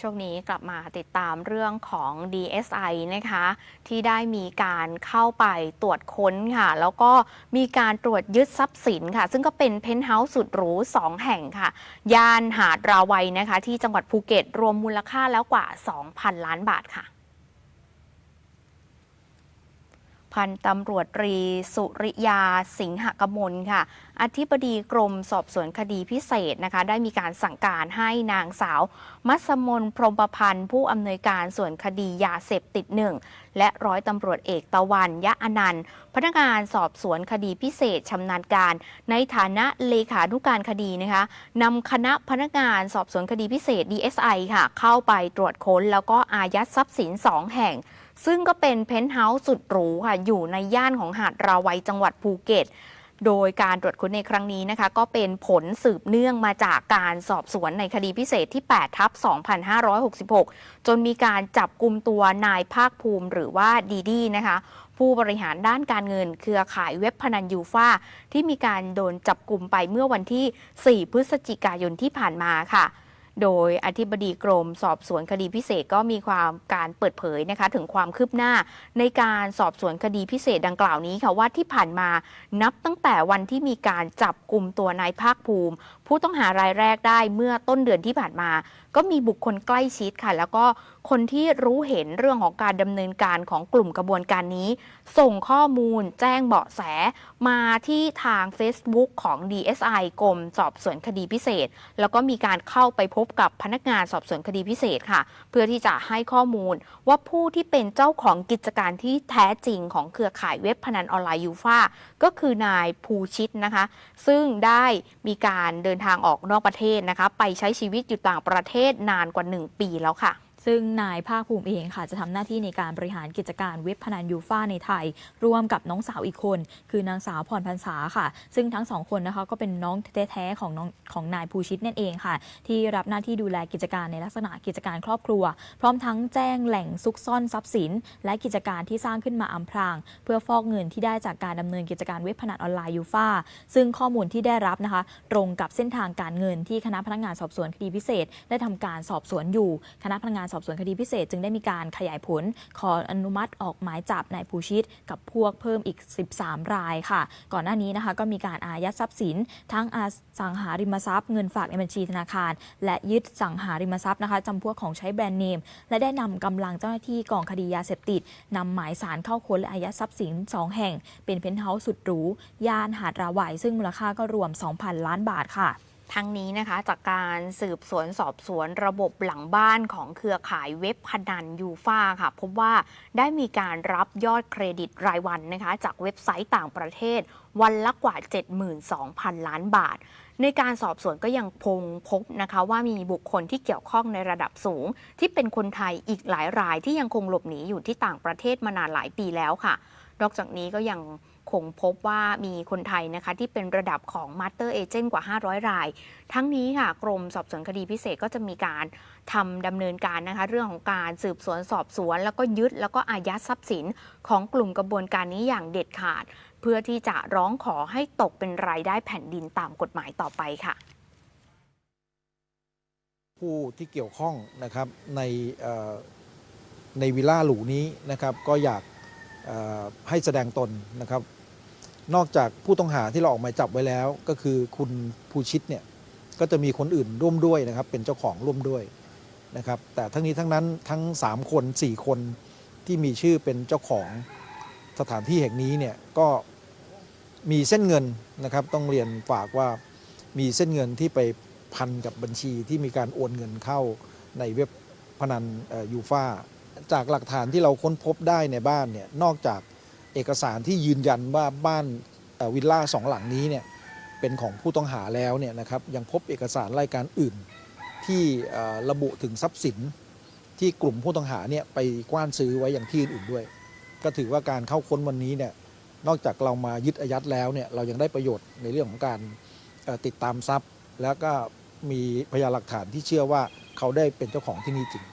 ช่วงนี้กลับมาติดตามเรื่องของ DSI นะคะ ที่ได้มีการเข้าไปตรวจค้นค่ะ แล้วก็มีการตรวจยึดทรัพย์สินค่ะ ซึ่งก็เป็นเพนท์เฮาส์สุดหรู 2 แห่งค่ะ ย่านหาดราวัยนะคะ ที่จังหวัดภูเก็ตรวมมูลค่าแล้วกว่า 2,000 ล้านบาทค่ะ พันตำรวจตรี สุริยา สิงหกมลค่ะ อธิบดีกรมสอบสวนคดีพิเศษนะคะ ได้มีการสั่งการให้นางสาว มัสมนพรมประพันธ์ผู้อำนวยการส่วนคดียาเสพติดหนึ่งและร้อยตำรวจเอกตะวัน ยะอนันต์ พนักงานสอบสวนคดีพิเศษชำนาญการ ในฐานะเลขานุการคดีนะคะนำคณะพนักงานสอบสวนคดีพิเศษ DSI ค่ะ เข้าไปตรวจค้นแล้วก็อายัดทรัพย์สิน 2 แห่ง ซึ่งก็เป็นเพนท์เฮาส์สุดหรูค่ะ อยู่ในย่านของหาดราวัยจังหวัดภูเก็ต โดยการตรวจค้นในครั้งนี้นะคะ ก็เป็นผลสืบเนื่องมาจากการสอบสวนในคดีพิเศษที่ 8 ทับ 2566 จนมีการจับกลุ่มตัวนายภาคภูมิหรือว่าดีดีนะคะผู้บริหารด้านการเงินเครือข่ายเว็บพนันยูฟาที่มีการโดนจับกลุ่มไปเมื่อวันที่ 4 พฤศจิกายนที่ผ่านมาค่ะ โดยอธิบดีกรมสอบสวนคดีพิเศษก็มีความการเปิดเผยนะคะถึงความคืบหน้า ในการสอบสวนคดีพิเศษดังกล่าวนี้ค่ะว่าที่ผ่านมานับตั้งแต่วันที่มีการจับกลุ่มตัวนายภาคภูมิ ผู้ต้องหารายแรกได้เมื่อต้นเดือนที่ผ่านมา ก็มีบุคคลใกล้ชิดค่ะ แล้วก็คนที่รู้เห็นเรื่องของการดำเนินการของกลุ่มกระบวนการนี้ ส่งข้อมูลแจ้งเบาะแสมาที่ทาง Facebook ของ DSI กรมสอบสวนคดีพิเศษ แล้วก็มีการเข้าไปพบกับพนักงานสอบสวนคดีพิเศษค่ะ เพื่อที่จะให้ข้อมูลว่าผู้ที่เป็นเจ้าของกิจการที่แท้จริงของเครือข่ายเว็บพนันออนไลน์ยูฟาก็คือนายภูชิตนะคะ ซึ่งได้มีการเดินทางออกนอกประเทศนะคะ ไปใช้ชีวิตอยู่ต่างประเทศนานกว่า 1 ปีแล้วค่ะ ซึ่งนายภาคภูมิเองค่ะจะทำหน้าที่ในการบริหารกิจการเว็บพนันยูฟ่าในไทย ร่วมกับน้องสาวอีกคน คือนางสาวพรพันษาค่ะ ซึ่งทั้งสองคนนะคะก็เป็นน้องแท้ๆของน้องของนายภูชิตนั่นเองค่ะ ที่รับหน้าที่ดูแลกิจการในลักษณะกิจการครอบครัว พร้อมทั้งแจ้งแหล่งซุกซ่อนทรัพย์สิน และกิจการที่สร้างขึ้นมาอำพราง เพื่อฟอกเงินที่ได้จากการดำเนินกิจการเว็บพนันออนไลน์ยูฟ่าซึ่งข้อมูลที่ได้รับนะคะ ตรงกับเส้นทางการเงินที่คณะพนักงานสอบสวนคดีพิเศษ ได้ทำการสอบสวนอยู่คณะพนักงานสอบสวนคดีพิเศษ จึงได้มีการขยายผล ขออนุมัติออกหมายจับนายภูชิต กับพวกเพิ่มอีก 13 รายค่ะ ก่อนหน้านี้นะคะก็มีการอายัดทรัพย์สิน ทั้งอสังหาริมทรัพย์เงินฝากในบัญชีธนาคาร และยึดสังหาริมทรัพย์นะคะจำพวกของใช้แบรนด์เนม และได้นำกำลังเจ้าหน้าที่กองคดียาเสพติดนำหมายสารเข้าค้นและอายัดทรัพย์สิน 2 แห่ง เป็นเพนท์เฮาส์สุดหรูย่านหาดราวัยซึ่งมูลค่าก็รวม 2,000 ล้านบาทค่ะ ทั้งนี้นะคะจากการสืบสวนสอบสวนระบบหลังบ้านของเครือข่ายเว็บพนันยูฟาค่ะ พบว่าได้มีการรับยอดเครดิตรายวันนะคะ จากเว็บไซต์ต่างประเทศ วันละกว่า 72,000 ล้านบาท ในการสอบสวนก็ยังพงพบนะคะ ว่ามีบุคคลที่เกี่ยวข้องในระดับสูง ที่เป็นคนไทยอีกหลายรายที่ยังคงหลบหนีอยู่ที่ต่างประเทศมานานหลายปีแล้วค่ะ นอกจากนี้ก็ยัง คงพบว่ามีคนไทยนะคะที่เป็นระดับของ Master Agent กว่า 500 ราย ทั้งนี้ค่ะกรมสอบสวนคดีพิเศษก็จะมีการทำดำเนินการนะคะ เรื่องของการสืบสวนสอบสวน แล้วก็ยึดแล้วก็อายัดทรัพย์สินของกลุ่มกระบวนการนี้อย่างเด็ดขาด เพื่อที่จะร้องขอให้ตกเป็นรายได้แผ่นดินตามกฎหมายต่อไปค่ะผู้ที่เกี่ยวข้องนะครับในในวิลล่าหรูนี้นะครับก็อยาก ให้แสดงตนนะครับ นอกจากผู้ต้องหาที่เราออกหมายจับไว้แล้ว ก็คือคุณภูชิตเนี่ยก็จะมีคนอื่นร่วมด้วยนะครับ เป็นเจ้าของร่วมด้วยนะครับ แต่ทั้งนี้ทั้งนั้นทั้ง 3 คน 4 คนที่มีชื่อเป็นเจ้าของสถานที่แห่งนี้เนี่ยก็มีเส้นเงินนะครับ ต้องเรียนฝากว่ามีเส้นเงินที่ไปพันกับบัญชีที่มีการโอนเงินเข้าในเว็บพนันยูฟา จากหลักฐานที่เราค้นพบได้ในบ้านเนี่ยนอกจากเอกสารที่ยืนยันว่าบ้านวิลล่าสองหลังนี้เนี่ยเป็นของผู้ต้องหาแล้วเนี่ยนะครับยังพบเอกสารรายการอื่น ที่ระบุถึงทรัพย์สินที่กลุ่มผู้ต้องหาเนี่ยไปกว้านซื้อไว้อย่างที่อื่นด้วย ก็ถือว่าการเข้าค้นวันนี้เนี่ยนอกจากเรามายึดอายัดแล้วเนี่ยเรายังได้ประโยชน์ในเรื่องของการติดตามทรัพย์ แล้วก็มีพยานหลักฐานที่เชื่อว่าเขาได้เป็นเจ้าของที่นี่จริง